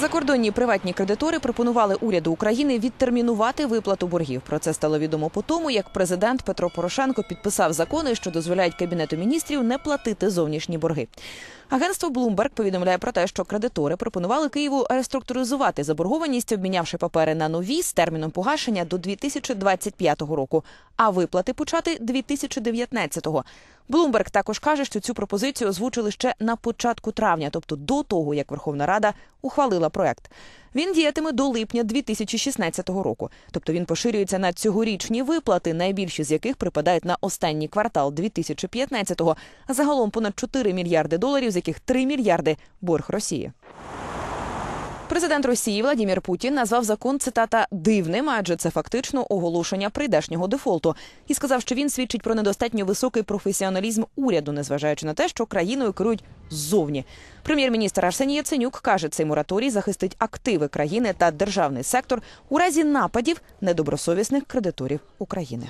Закордонні приватні кредитори пропонували уряду України відтермінувати виплату боргів. Про це стало відомо по тому, як президент Петро Порошенко підписав закони, що дозволяють кабінету міністрів не платити зовнішні борги. Агентство Bloomberg повідомляє про те, що кредитори пропонували Києву реструктуризувати заборгованість, обмінявши папери на нові з терміном погашення до 2025 року, а виплати почати 2019-го. Bloomberg також каже, що цю пропозицію озвучили ще на початку травня, тобто до того, як Верховна Рада ухвалила проект. Він діятиме до липня 2016 року. Тобто він поширюється на цьогорічні виплати, найбільші з яких припадають на останній квартал 2015-го. Загалом понад 4 мільярди доларів, яких 3 мільярди борг Росії. Президент Росії Владімір Путін назвав закон цитата дивним, адже це фактично оголошення прийдешнього дефолту, і сказав, що він свідчить про недостатньо високий професіоналізм уряду, незважаючи на те, що країною керують ззовні. Прем'єр-міністр Арсеній Яценюк каже, цей мораторій захистить активи країни та державний сектор у разі нападів недобросовісних кредиторів України.